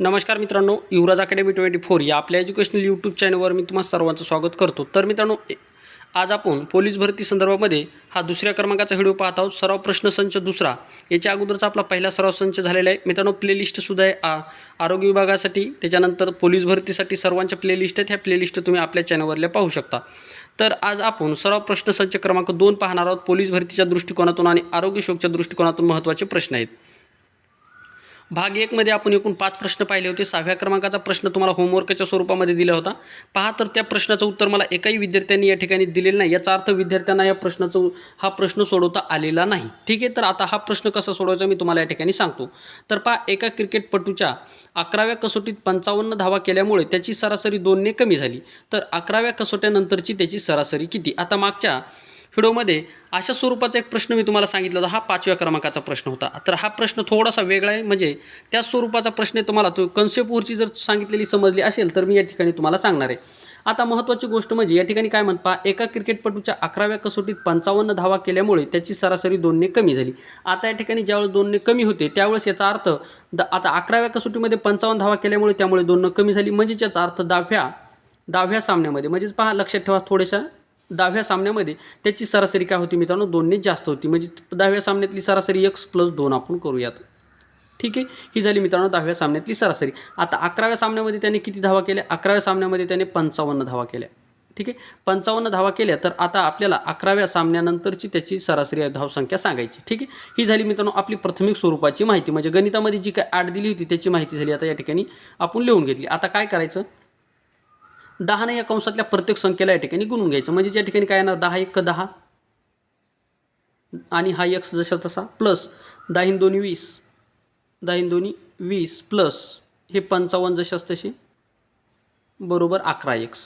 नमस्कार मित्रांनो युवराज academy twenty four या आपल्या एज्युकेशनल यूट्यूब चॅनलवर मी तुम्हाला सर्वांचं स्वागत करतो. तर मित्रांनो आज आपण पोलीस भरती संदर्भामध्ये हा दुसऱ्या क्रमांकाचा व्हिडिओ पाहत आहोत सराव प्रश्नसंच दुसरा. याच्या अगोदरचा आपला पहिला सराव संच झालेला आहे. मित्रांनो प्लेलिस्टसुद्धा आहे आ आरोग्य विभागासाठी त्याच्यानंतर पोलीस भरतीसाठी सर्वांच्या प्लेलिस्ट आहेत. ह्या प्लेलिस्ट तुम्ही आपल्या चॅनलवरल्या पाहू शकता. तर आज आपण सराव प्रश्नसंच क्रमांक दोन पाहणार आहोत. पोलीस भरतीच्या दृष्टिकोनातून आणि आरोग्य शोकच्या दृष्टिकोनातून महत्त्वाचे प्रश्न आहेत. भाग एकमध्ये आपण एकूण पाच प्रश्न पाहिले होते. सहाव्या क्रमांकाचा प्रश्न तुम्हाला होमवर्कच्या स्वरूपामध्ये दिला होता. पहा तर त्या प्रश्नाचं उत्तर मला एकाही विद्यार्थ्यांनी या ठिकाणी दिलेलं नाही. याचा अर्थ विद्यार्थ्यांना या प्रश्नाचं हा प्रश्न सोडवता आलेला नाही. ठीक आहे तर आता हा प्रश्न कसा सोडवायचा मी तुम्हाला या ठिकाणी सांगतो. तर पहा एका क्रिकेटपटूच्या अकराव्या कसोटीत पंचावन्न धावा केल्यामुळे त्याची सरासरी दोनने कमी झाली. तर अकराव्या कसोट्यानंतरची त्याची सरासरी किती? आता मागच्या व्हिडिओमध्ये अशा स्वरूपाचा एक प्रश्न मी तुम्हाला सांगितला होता. हा पाचव्या क्रमांकाचा प्रश्न होता. तर हा प्रश्न थोडासा वेगळा आहे. म्हणजे त्या स्वरूपाचा प्रश्न तुम्हाला. तो कन्सेप्टवरची जर सांगितलेली समजली असेल तर मी या ठिकाणी तुम्हाला सांगणार आहे. आता महत्त्वाची गोष्ट म्हणजे या ठिकाणी काय म्हणता एका क्रिकेटपटूच्या अकराव्या कसोटीत पंचावन्न धावा केल्यामुळे त्याची सरासरी दोनने कमी झाली. आता या ठिकाणी ज्यावेळेस दोनने कमी होते त्यावेळेस याचा अर्थ द आता अकराव्या कसोटीमध्ये पंचावन्न धावा केल्यामुळे त्यामुळे दोननं कमी झाली. म्हणजेच याचा अर्थ दहाव्या दहाव्या सामन्यामध्ये. म्हणजेच पहा लक्षात ठेवा थोड्याशा दहाव्या सामन्यामध्ये त्याची सरासरी काय होती मित्रांनो? दोनने जास्त होती. म्हणजे दहाव्या सामन्यातली सरासरी एक्स प्लस दोन आपण करूयात. ठीक आहे? ही झाली मित्रांनो दहाव्या सामन्यातली सरासरी. आता अकराव्या सामन्यामध्ये त्याने किती धावा केल्या? अकराव्या सामन्यामध्ये त्याने पंचावन्न धावा केल्या. ठीक आहे? पंचावन्न धावा केल्या तर आता आपल्याला अकराव्या सामन्यानंतरची त्याची सरासरी धावसंख्या सांगायची. ठीक आहे? ही झाली मित्रांनो आपली प्राथमिक स्वरूपाची माहिती. म्हणजे गणितामध्ये जी काय आठ दिली होती त्याची माहिती झाली. आता या ठिकाणी आपण लिहून घेतली. आता काय करायचं? दहाने या कंसातल्या प्रत्येक संख्येला या ठिकाणी गुणून घ्यायचं. म्हणजे या ठिकाणी काय येणार? दहा एक दहा. आणि हा एक्स जसा तसा प्लस दाहीन दोन्ही वीस. दाहीन दोन्ही वीस प्लस हे पंचावन्न जशास तसे बरोबर अकरा एक्स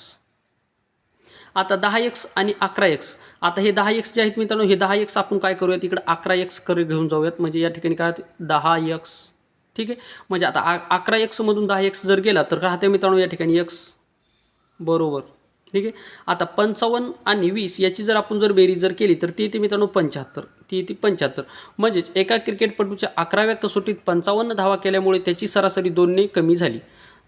आता दहा एक्स आणि अकरा एक्स आता हे दहा एक्स जे आहेत मित्रांनो हे दहा एक्स आपण काय करूयात? इकडे अकरा एक्स कर घेऊन जाऊयात. म्हणजे या ठिकाणी काय दहा एक्स ठीक आहे? म्हणजे आता आ अकरा एक्समधून दहा एक्स जर गेला तर राहते मित्रांनो या ठिकाणी एक्स बरोबर. ठीक आहे? आता पंचावन्न आणि वीस याची जर आपण जर बेरीज जर केली तर ती येते मित्रांनो पंच्याहत्तर. ती येते पंच्याहत्तर. म्हणजेच एका क्रिकेटपटूच्या अकराव्या कसोटीत पंचावन्न धावा केल्यामुळे त्याची सरासरी दोनने कमी झाली.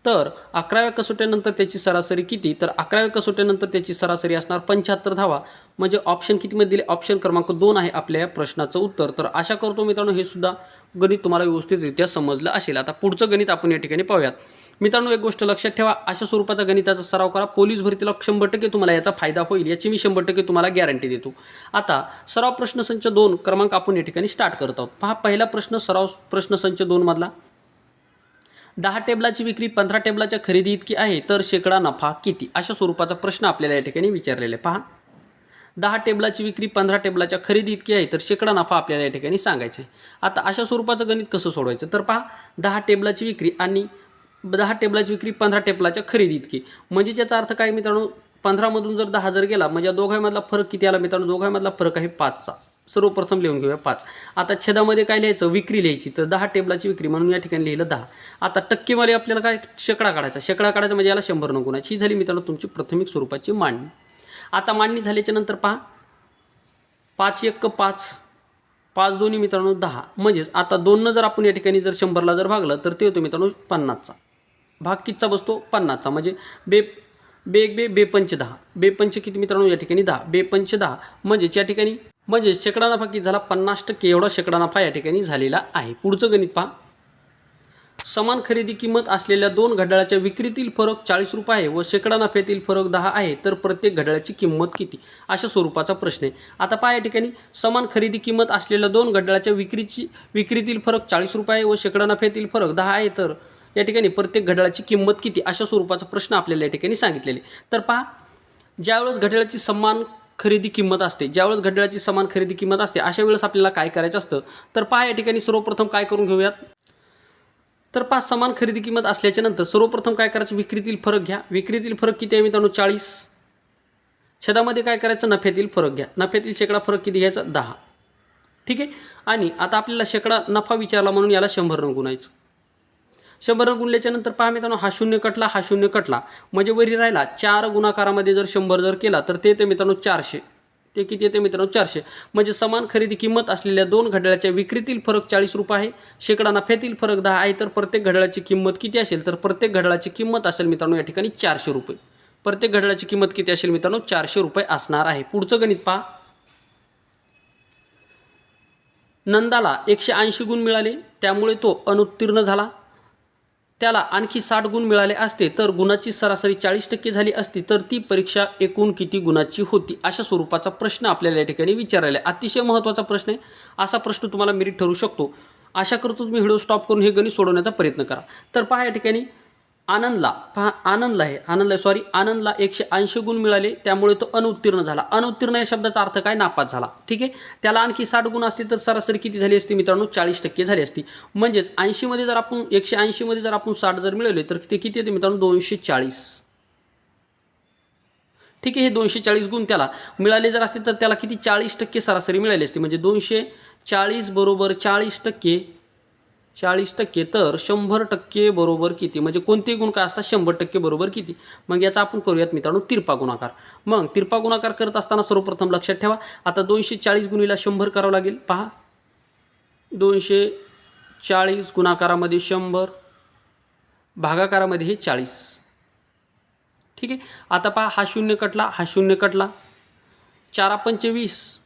तर अकराव्या कसोट्यानंतर त्याची सरासरी किती? तर अकराव्या कसोट्यानंतर त्याची सरासरी असणार पंच्याहत्तर धावा. म्हणजे ऑप्शन कितीमध्ये दिले? ऑप्शन क्रमांक दोन आहे आपल्या या प्रश्नाचं उत्तर. तर आशा करतो मित्रांनो हे सुद्धा गणित तुम्हाला व्यवस्थितरित्या समजलं असेल. आता पुढचं गणित आपण या ठिकाणी पाहूयात. मित्रांनो एक गोष्ट लक्षात ठेवा अशा स्वरूपाचा गणिताचा सराव करा. पोलीस भरतीला शंभर टक्के तुम्हाला याचा फायदा होईल याची मी शंभर टक्के तुम्हाला गॅरंटी देतो. आता सराव प्रश्नसंच दोन क्रमांक आपण या ठिकाणी स्टार्ट करत आहोत. पहा पहिला प्रश्न सराव प्रश्नसंच दोनमधला दहा टेबलाची विक्री पंधरा टेबलाच्या खरेदी इतकी आहे तर शेकडा नफा किती? अशा स्वरूपाचा प्रश्न आपल्याला या ठिकाणी विचारलेला आहे. पहा. दहा टेबलाची विक्री पंधरा टेबलाच्या खरेदी इतकी आहे तर शेकडा नफा आपल्याला या ठिकाणी सांगायचं आहे. आता अशा स्वरूपाचं गणित कसं सोडवायचं? तर पहा दहा टेबलाची विक्री आणि दहा टेबलाची विक्री पंधरा टेबलाच्या खरेदी इतकी. म्हणजे याचा अर्थ काय मित्रांनो? पंधरामधून जर दहा हजार गेला म्हणजे या दोघांमधला फरक किती आला मित्रांनो? दोघांमधला फरक आहे पाचचा. सर्वप्रथम लिहून घेऊया पाच. आता छेदामध्ये काय लिहायचं? विक्री लिहायची. तर दहा टेबलाची विक्री म्हणून या ठिकाणी लिहिलं दहा. आता टक्केमध्ये आपल्याला काय शेकडा काढायचा? शेकडा काढायचा म्हणजे याला शंभर नको ही झाली मित्रांनो तुमची प्राथमिक स्वरूपाची मांडणी. आता मांडणी झाल्याच्यानंतर पहा. पाच एक पाच. पाच दोन्ही मित्रांनो दहा. म्हणजेच आता दोननं जर आपण या ठिकाणी जर शंभरला जर भागलं तर ते होतं मित्रांनो पन्नासचा. भाग कितचा बसतो? पन्नासचा. म्हणजे बे बे एक बे बेपंच दहा. बेपंच किती मित्रांनो? या ठिकाणी दहा. बेपंच दहा. म्हणजेच या ठिकाणी म्हणजे शेकडा नफा किती झाला? पन्नास टक्के एवढा शेकडा नफा या ठिकाणी झालेला आहे. पुढचं गणित पहा. समान खरेदी किंमत असलेल्या दोन घड्याळाच्या विक्रीतील फरक चाळीस रुपये आहे व शेकडा नफ्यातील फरक दहा आहे. तर प्रत्येक घड्याळाची किंमत किती? अशा स्वरूपाचा प्रश्न आहे. आता पहा या ठिकाणी समान खरेदी किंमत असलेल्या दोन घड्याळाच्या विक्रीची विक्रीतील फरक चाळीस रुपये आहे व शेकडा नफ्यातील फरक दहा आहे. तर या ठिकाणी प्रत्येक घड्याळाची किंमत किती अशा स्वरूपाचा प्रश्न आपल्याला या ठिकाणी सांगितलेले. तर पहा ज्यावेळेस घड्याळाची समान खरेदी किंमत असते ज्यावेळेस घड्याळाची समान खरेदी किंमत असते अशा वेळेस आपल्याला काय करायचं असतं? तर पहा या ठिकाणी सर्वप्रथम काय करून घेऊयात? तर पाच समान खरेदी किंमत असल्याच्या नंतर सर्वप्रथम काय करायचं? विक्रीतील फरक घ्या. विक्रीतील फरक किती आहे मित्रांनो? चाळीस. छेदामध्ये काय करायचं? नफ्यातील फरक घ्या. नफ्यातील शेकडा फरक किती घ्यायचा? दहा. ठीक आहे? आणि आता आपल्याला शेकडा नफा विचारला म्हणून याला शंभरनं गुणायचं शंभर गुणल्याच्या नंतर पहा मित्रांनो हा शून्य कटला हा शून्य कटला. म्हणजे वरी राहिला चार गुणाकारामध्ये जर शंभर जर केला तर ते ते मित्रांनो चारशे. ते किती येते मित्रांनो चारशे. म्हणजे समान खरेदी किंमत असलेल्या दोन घड्याळाच्या विक्रीतील फरक चाळीस रुपये आहे. शेकडा नफ्यातील फरक दहा आहे तर प्रत्येक घड्याळाची किंमत किती असेल तर प्रत्येक घड्याळाची किंमत असेल मित्रांनो या ठिकाणी चारशे रुपये. प्रत्येक घड्याळाची किंमत किती असेल मित्रांनो चारशे रुपये असणार आहे. पुढचं गणित पहा. नंदाला एकशे ऐंशी गुण मिळाले त्यामुळे तो अनुत्तीर्ण झाला. त्याला आणखी साठ गुण मिळाले असते तर गुणाची सरासरी चाळीस टक्के झाली असती तर ती परीक्षा एकूण किती गुणाची होती? अशा स्वरूपाचा प्रश्न आपल्याला या ठिकाणी विचारायला आहे. अतिशय महत्त्वाचा प्रश्न आहे. असा प्रश्न तुम्हाला मेरिट ठरू शकतो. आशा करतो तुम्ही व्हिडिओ स्टॉप करून हे गणित सोडवण्याचा प्रयत्न करा. तर पहा या ठिकाणी आनंदला. पहा आनंदला आहे. आनंदला सॉरी आनंदला एकशे ऐंशी गुण मिळाले त्यामुळे तो अनुत्तीर्ण झाला. अनुत्तीर्ण या शब्दाचा अर्थ काय? नापास झाला. ठीक आहे? त्याला आणखी साठ गुण असते तर सरासरी किती झाली असती मित्रांनो? चाळीस टक्के झाली असती. म्हणजेच ऐंशीमध्ये जर आपण एकशे ऐंशीमध्ये जर आपण साठ जर मिळवले तर ते किती येते मित्रांनो? दोनशे चाळीस. ठीक आहे? हे दोनशे चाळीस गुण त्याला मिळाले जर असते तर त्याला किती? चाळीस टक्के सरासरी मिळाली असते. म्हणजे दोनशे चाळीस बरोबर चाळीस टक्के चाळीस टक्के तर शंभर टक्के बरोबर किती? म्हणजे कोणते गुण काय असतात? शंभर टक्के बरोबर किती? मग याचा आपण करूयात मित्रांनो तिरपा गुणाकार. मग तिरपा गुणाकार करत असताना सर्वप्रथम लक्षात ठेवा. आता दोनशे चाळीस गुणीला शंभर करावं लागेल. पहा. दोनशे चाळीस गुणाकारामध्ये शंभर भागाकारामध्ये हे चाळीस. ठीक आहे? आता पहा हा शून्य कटला हा शून्य कटला. चारा पंचवीस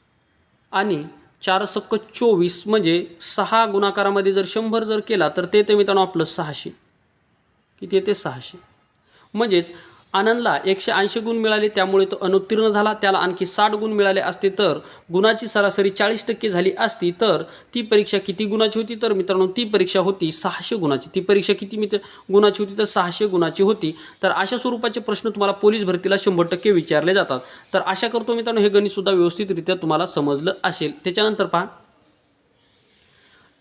आणि चार सक्क चोवीस म्हणजे सहा गुणाकारामध्ये जर शंभर जर केला तर ते ते मित्रांनो आपलं सहाशे. किती येते? सहाशे. म्हणजेच आनंदला एकशे ऐंशी गुण मिळाले त्यामुळे तो अनुत्तीर्ण झाला. त्याला आणखी साठ गुण मिळाले असते तर गुणाची सरासरी चाळीस टक्के झाली असती तर ती परीक्षा किती गुणाची होती? तर मित्रांनो ती परीक्षा होती सहाशे गुणाची. ती परीक्षा किती मित्र गुणाची होती? तर सहाशे गुणाची होती. तर अशा स्वरूपाचे प्रश्न तुम्हाला पोलीस भरतीला शंभर टक्के विचारले जातात. तर आशा करतो मित्रांनो हे गणितसुद्धा व्यवस्थितरित्या तुम्हाला समजलं असेल. त्याच्यानंतर पहा.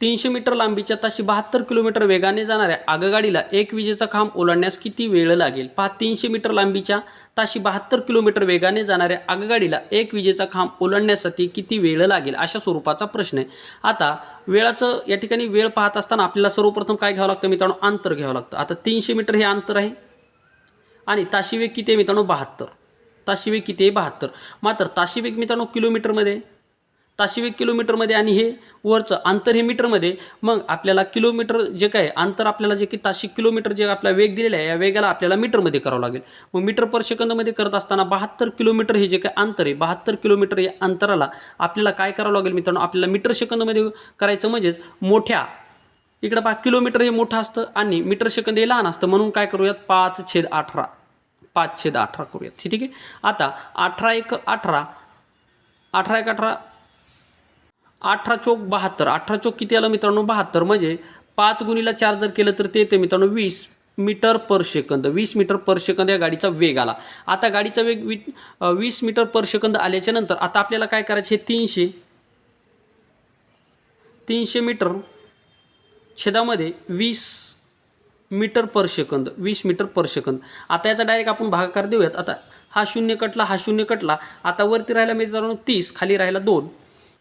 तीनशे मीटर लांबीच्या ताशी बहात्तर किलोमीटर वेगाने जाणाऱ्या आगगाडीला एक विजेचा खांब ओलांडण्यास किती वेळ लागेल? पहा तीनशे मीटर लांबीच्या ताशी बहात्तर किलोमीटर वेगाने जाणाऱ्या आगगाडीला एक विजेचा खांब ओलांडण्यासाठी किती वेळ लागेल? अशा स्वरूपाचा प्रश्न आहे. आता वेळाचं या ठिकाणी वेळ पाहत असताना आपल्याला सर्वप्रथम काय घ्यावं लागतं मित्रांनो? अंतर घ्यावं लागतं. आता तीनशे मीटर हे अंतर आहे. आणि ताशी वेग किती आहे मित्रांनो? बहात्तर. ताशी वेग किती आहे? बहात्तर. मात्र ताशी वेग मित्रांनो किलोमीटरमध्ये? ताशी किलोमीटरमध्ये आणि हे वरचं अंतर हे मीटरमध्ये मग आपल्याला किलोमीटर जे काय अंतर आपल्याला जे की ताशी किलोमीटर जे आपला वेग दिलेला आहे या वेगाला आपल्याला मीटरमध्ये करावं लागेल. मग मीटर पर सेकंदमध्ये करत असताना बहात्तर किलोमीटर हे जे काय अंतर आहे बहात्तर किलोमीटर या अंतराला आपल्याला काय करावं लागेल मित्रांनो? आपल्याला मीटर सेकंदमध्ये करायचं म्हणजेच मोठ्या इकडं पहा किलोमीटर हे मोठं असतं आणि मीटर सेकंद हे लहान असतं. म्हणून काय करूयात? पाच छेद अठरा. पाच छेद अठरा करूयात. ठीक आहे? आता अठरा एक अठरा अठरा एक अठरा अठरा चौक बहात्तर. अठरा चौक किती आलं मित्रांनो? बहात्तर. म्हणजे पाच गुणीला चार जर केलं तर ते येते मित्रांनो वीस मीटर पर सेकंद. वीस मीटर पर सेकंद या गाडीचा वेग आला. आता गाडीचा वेग वी वीस मीटर पर सेकंद आल्याच्यानंतर आता आपल्याला काय करायचे? तीनशे तीनशे मीटर छेदामध्ये वीस मीटर पर सेकंद वीस मीटर पर सेकंद. आता याचा डायरेक्ट आपण भागाकार देऊयात. आता हा शून्य कटला हा शून्य कटला. आता वरती राहिला मित्रांनो तीस खाली राहिला दोन.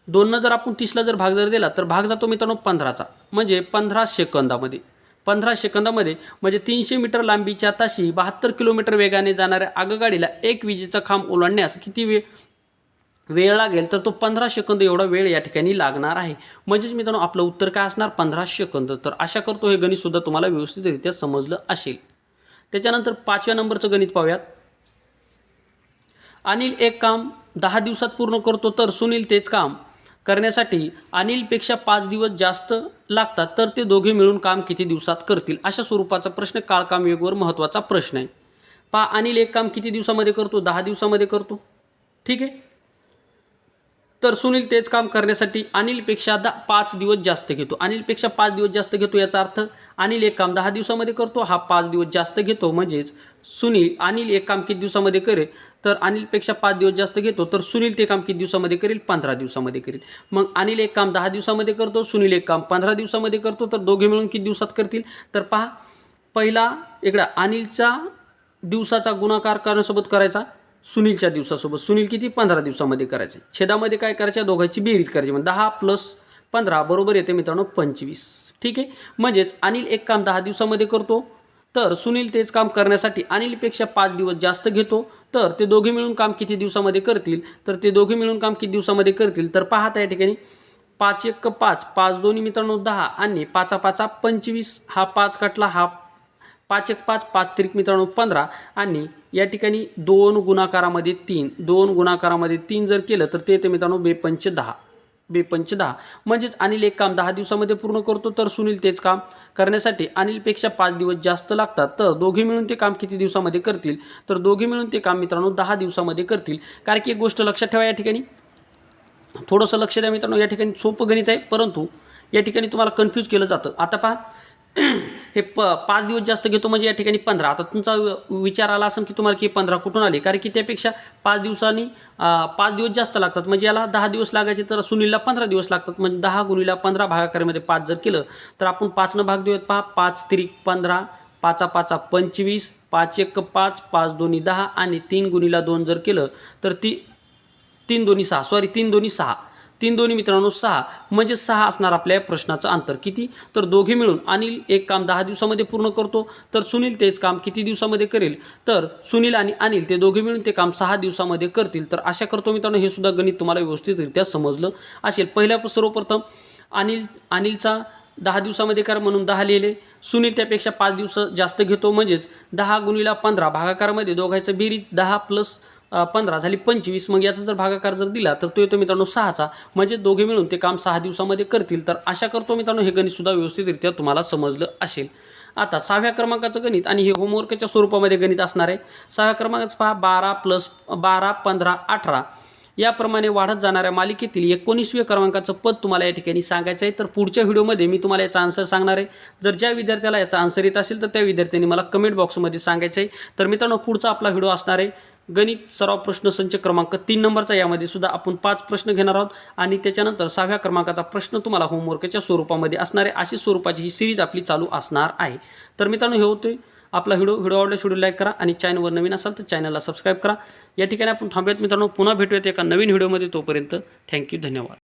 दोननं जर आपण तीसला जर भाग जर दिला तर भाग जातो मित्रांनो पंधराचा. म्हणजे पंधरा सेकंदामध्ये. पंधरा सेकंदामध्ये म्हणजे तीनशे मीटर लांबीच्या ताशी बहात्तर किलोमीटर वेगाने जाणाऱ्या आगगाडीला एक विजेचा खांब ओलांडण्यास किती वेळ वेळ लागेल? तर तो पंधरा सेकंद एवढा वेळ या ठिकाणी लागणार आहे. म्हणजेच मित्रांनो आपलं उत्तर काय असणार? पंधरा सेकंद. तर आशा करतो हे गणितसुद्धा तुम्हाला व्यवस्थितरित्या समजलं असेल. त्याच्यानंतर पाचव्या नंबरचं गणित पाहूयात. अनिल एक काम दहा दिवसात पूर्ण करतो तर सुनील तेच काम. करण्यासाठी अनिलपेक्षा पाच दिवस जास्त लागतात तर ते दोघे मिळून काम किती दिवसात करतील? अशा स्वरूपाचा प्रश्न काळकाम योगवर महत्त्वाचा प्रश्न आहे. पहा अनिल एक काम किती दिवसामध्ये करतो? दहा दिवसामध्ये करतो? ठीक आहे? तर सुनील तेच काम करण्यासाठी अनिलपेक्षा दा पाच दिवस जास्त घेतो. अनिलपेक्षा पाच दिवस जास्त घेतो याचा अर्थ अनिल एक काम दहा दिवसामध्ये करतो हा पाच दिवस जास्त घेतो. म्हणजेच सुनील अनिल एक काम किती दिवसामध्ये करेल? तर अनिलपेक्षा पाच दिवस जास्त घेतो तर सुनील ते काम किती दिवसामध्ये करेल? पंधरा दिवसामध्ये करेल. मग अनिल एक काम दहा दिवसामध्ये करतो सुनील एक काम पंधरा दिवसामध्ये करतो तर दोघे मिळून किती दिवसात करतील? तर पहा पहिला इकडं अनिलचा दिवसाचा गुणाकार करण्यासोबत करायचा सुनीलच्या दिवसासोबत. सुनील किती? पंधरा दिवसामध्ये करायचे. छेदामध्ये काय करायचं? दोघांची बेरीज करायची. म्हणजे दहा प्लस पंधरा बरोबर येते मित्रांनो पंचवीस. ठीक आहे? म्हणजेच अनिल एक काम दहा दिवसामध्ये करतो तर सुनील तेच काम करण्यासाठी अनिलपेक्षा पाच दिवस जास्त घेतो तर ते दोघे मिळून काम किती दिवसामध्ये करतील? तर ते दोघे मिळून काम किती दिवसामध्ये करतील? तर पाहता या ठिकाणी पाच एक पाच पाच दोन्ही मित्रांनो दहा आणि पाचा पाचा पंचवीस हा पाच कटला हा पाच एक पाच पाच त्रिक मित्रांनो पंधरा आणि या ठिकाणी दोन गुणाकारामध्ये तीन दोन गुणाकारामध्ये तीन जर केलं तर ते येते मित्रांनो बेपंच दहा. बेपंच दहा म्हणजेच अनिल एक काम दहा दिवसामध्ये पूर्ण करतो तर सुनील तेच काम करण्यासाठी अनिलपेक्षा पाच दिवस जास्त लागतात. तर दोघे मिळून ते काम किती दिवसामध्ये करतील? तर दोघे मिळून ते काम मित्रांनो दहा दिवसामध्ये करतील. कारण की एक गोष्ट लक्षात ठेवा या ठिकाणी. थोडंसं लक्ष द्या मित्रांनो या ठिकाणी सोपं गणित आहे परंतु या ठिकाणी तुम्हाला कन्फ्यूज केलं जातं. आता पहा. हे प पाच दिवस जास्त घेतो म्हणजे या ठिकाणी पंधरा. आता तुमचा वि- विचार आला असेल की तुम्हाला की पंधरा कुठून आले? कारण की त्यापेक्षा पाच दिवसांनी पाच दिवस जास्त लागतात. म्हणजे याला दहा दिवस लागायचे तर सुनीलला पंधरा दिवस लागतात. म्हणजे दहा गुणीला पंधरा भागाकारामध्ये पाच जर केलं तर आपण पाचनं भाग देऊयात पहा. पाच त्रिक पंधरा पाचा पाचा पंचवीस पाच एक पाच पाच दोन्ही दहा आणि तीन गुणीला दोन जर केलं तर ती तीन दोन्ही सहा. सॉरी तीन दोन्ही सहा. तीन दोन्ही मित्रांनो सहा. म्हणजे सहा असणार आपल्या प्रश्नाचं अंतर किती? तर दोघे मिळून अनिल एक काम दहा दिवसामध्ये पूर्ण करतो तर सुनील तेच काम किती दिवसामध्ये करेल? तर सुनील आणि अनिल ते दोघे मिळून ते काम सहा दिवसामध्ये करतील. तर आशा करतो मित्रांनो हे सुद्धा गणित तुम्हाला व्यवस्थितरित्या समजलं असेल. पहिल्या सर्वप्रथम अनिल अनिलचा दहा दिवसामध्ये कर म्हणून दहा लिहिले. सुनील त्यापेक्षा पाच दिवस जास्त घेतो म्हणजेच दहा गुणीला पंधरा. भागाकारामध्ये दोघांचं बेरीज दहा प्लस पंधरा झाली पंचवीस मग याचा जर भागाकार जर दिला तर तो येतो मित्रांनो सहाचा. म्हणजे दोघे मिळून ते काम सहा दिवसामध्ये करतील. तर आशा करतो मित्रांनो हे गणितसुद्धा व्यवस्थितरित्या तुम्हाला समजलं असेल. आता सहाव्या क्रमांकाचं गणित आणि हे होमवर्कच्या स्वरूपामध्ये गणित असणार आहे. सहाव्या क्रमांकाचं पहा बारा प्लस बारा पंधरा अठरा. याप्रमाणे वाढत जाणाऱ्या मालिकेतील एकोणीसव्या क्रमांकाचं पद तुम्हाला या ठिकाणी सांगायचं आहे. तर पुढच्या व्हिडिओमध्ये मी तुम्हाला याचा आन्सर सांगणार आहे. जर ज्या विद्यार्थ्याला याचा आन्सर येत असेल तर त्या विद्यार्थ्यांनी मला कमेंट बॉक्समध्ये सांगायचं आहे. तर मित्रांनो पुढचा आपला व्हिडिओ असणार आहे. गणित सराव प्रश्नसंच क्रमांक तीन नंबरचा यामध्ये सुद्धा आपण पाच प्रश्न घेणार आहोत. आणि त्याच्यानंतर सहाव्या क्रमांकाचा प्रश्न तुम्हाला होमवर्कच्या स्वरूपामध्ये असणार आहे. अशी स्वरूपाची ही सिरीज आपली चालू असणार आहे. तर मित्रांनो हे होते आपला व्हिडिओ. व्हिडिओ आवडला व्हिडिओ लाईक करा आणि चॅनलवर नवीन असाल तर चॅनलला सबस्क्राईब करा. या ठिकाणी आपण थांबूयात मित्रांनो. पुन्हा भेटूयात एका नवीन व्हिडिओमध्ये. तोपर्यंत थँक्यू धन्यवाद.